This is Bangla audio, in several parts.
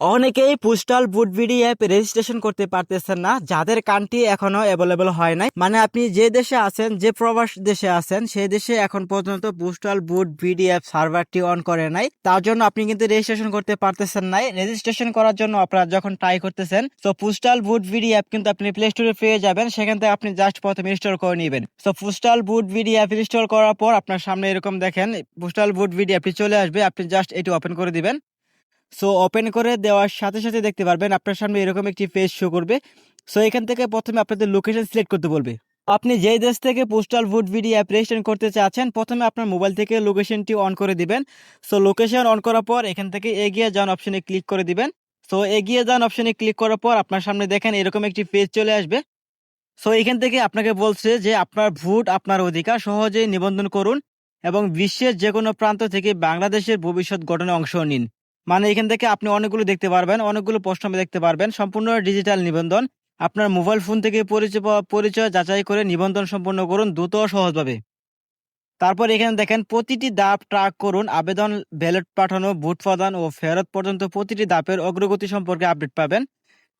অনেকেই postal vote BD app registration করতে পারতেছেন না, যাদের কান্ট্রি এখনও অ্যাভেলেবল হয় নাই। মানে আপনি যে দেশে আছেন, যে প্রবাস দেশে আছেন, সেই দেশে এখন পর্যন্ত পোস্টাল বুট বিডি অ্যাপ সার্ভারটি অন করে নাই। তার জন্য আপনি কিন্তু রেজিস্ট্রেশন করতে পারতেছেন নাই। রেজিস্ট্রেশন করার জন্য আপনারা যখন ট্রাই করতেছেন তো পোস্টাল বুট বিডি অ্যাপ কিন্তু আপনি প্লে স্টোরে পেয়ে যাবেন। সেখান থেকে আপনি জাস্ট প্রথমে ইনস্টল করে নেবেন। তো postal vote BD app install করার পর আপনার সামনে এরকম দেখেন, পোস্টাল বুট বিডি অ্যাপটি চলে আসবে। আপনি জাস্ট এটি ওপেন করে দিবেন। সো ওপেন করে দেওয়ার সাথে সাথে দেখতে পারবেন আপনার সামনে এরকম একটি পেজ শো করবে। সো এখান থেকে প্রথমে আপনাদের লোকেশন সিলেক্ট করতে বলবে। আপনি যেই দেশ থেকে postal vote BD app registration করতে চাচ্ছেন, প্রথমে আপনার মোবাইল থেকে লোকেশনটি অন করে দিবেন। সো লোকেশন অন করার পর এখান থেকে এগিয়ে যান অপশনে ক্লিক করে দিবেন। সো এগিয়ে যান অপশনে ক্লিক করার পর আপনার সামনে দেখেন এরকম একটি পেজ চলে আসবে। সো এখান থেকে আপনাকে বলছে যে আপনার ভোট আপনার অধিকার সহজেই নিবন্ধন করুন এবং বিশ্বের যে কোনো প্রান্ত থেকে বাংলাদেশের ভবিষ্যৎ গঠনে অংশ নিন। মানে এখান থেকে আপনি অনেকগুলো দেখতে পারবেন, অনেকগুলো প্রশ্ন দেখতে পারবেন। সম্পূর্ণ ডিজিটাল নিবন্ধন। আপনার মোবাইল ফোন থেকে পরিচয় পরিচয় যাচাই করে নিবন্ধন সম্পন্ন করুন দ্রুত ও সহজভাবে। তারপর এখানে দেখেন, প্রতিটি ধাপ ট্র্যাক করুন। আবেদন ব্যালট পাঠানো, ভোট প্রদান ও ফেরত পর্যন্ত প্রতিটি ধাপের অগ্রগতি সম্পর্কে আপডেট পাবেন।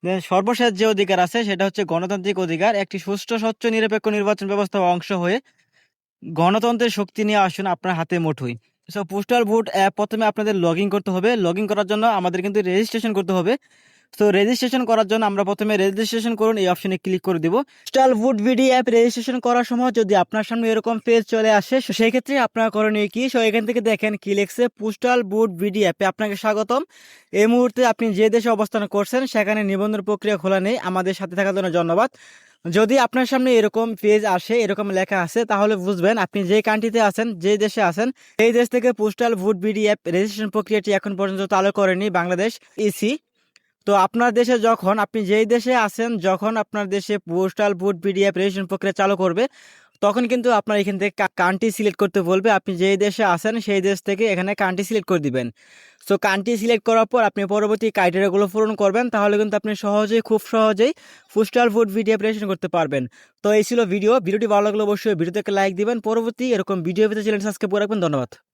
Then সর্বশেষ যে অধিকার আছে, সেটা হচ্ছে গণতান্ত্রিক অধিকার। একটি সুষ্ঠু, স্বচ্ছ, নিরপেক্ষ নির্বাচন ব্যবস্থার অংশ হয়ে গণতন্ত্রের শক্তি নিয়ে আসুন আপনার হাতে মুঠোই সো পোস্টাল ভোট অ্যাপ প্রথমে আপনাদের লগ করতে হবে। লগ করার জন্য আমাদের কিন্তু রেজিস্ট্রেশন করতে হবে। তো রেজিস্ট্রেশন করার জন্য আমরা প্রথমে রেজিস্ট্রেশন করুন, এই অপশনে ক্লিক করে দিব। Postal vote BD app registration করার সময় যদি আপনার সামনে এরকম পেজ চলে আসে সেই ক্ষেত্রে আপনার করণীয় কি? সো এখান থেকে দেখেন কি লেখছে পোস্টাল ভোট ভিডি অ্যাপে আপনাকে স্বাগতম। এই মুহূর্তে আপনি যে দেশে অবস্থান করছেন, সেখানে নিবন্ধন প্রক্রিয়া খোলা নেই। আমাদের সাথে থাকার জন্য ধন্যবাদ। যদি আপনার সামনে এরকম পেজ আসে, এরকম লেখা আছে, তাহলে বুঝবেন আপনি যে কান্ট্রিতে আছেন, যে দেশে আছেন সেই দেশ থেকে postal vote BD app registration প্রক্রিয়াটি এখন পর্যন্ত চালু করেনি বাংলাদেশ ইসি তো আপনার দেশে যখন, আপনি যেই দেশে আছেন, যখন আপনার দেশে postal vote BD app registration প্রক্রিয়া চালু করবে তখন কিন্তু আপনার এখান থেকে কান্ট্রি সিলেক্ট করতে বলবে, আপনি যেই দেশে আসেন সেই দেশ থেকে এখানে কান্ট্রি সিলেক্ট করে দিবেন। সো কান্ট্রি সিলেক্ট করার পর আপনি পরবর্তী ক্রাইটেরিয়াগুলো পূরণ করবেন, তাহলে কিন্তু আপনি সহজেই, খুব সহজেই ফুস্টাল ফুড ভিডিও অ্যাপ্লিকেশন করতে পারবেন। তো এই ছিল ভিডিও ভিডিওটি ভালো লাগলে অবশ্যই ভিডিওতে লাইক দিবেন। পরবর্তী এরকম ভিডিও পেতে চ্যানেল সাবস্ক্রাইব করে রাখবেন। ধন্যবাদ।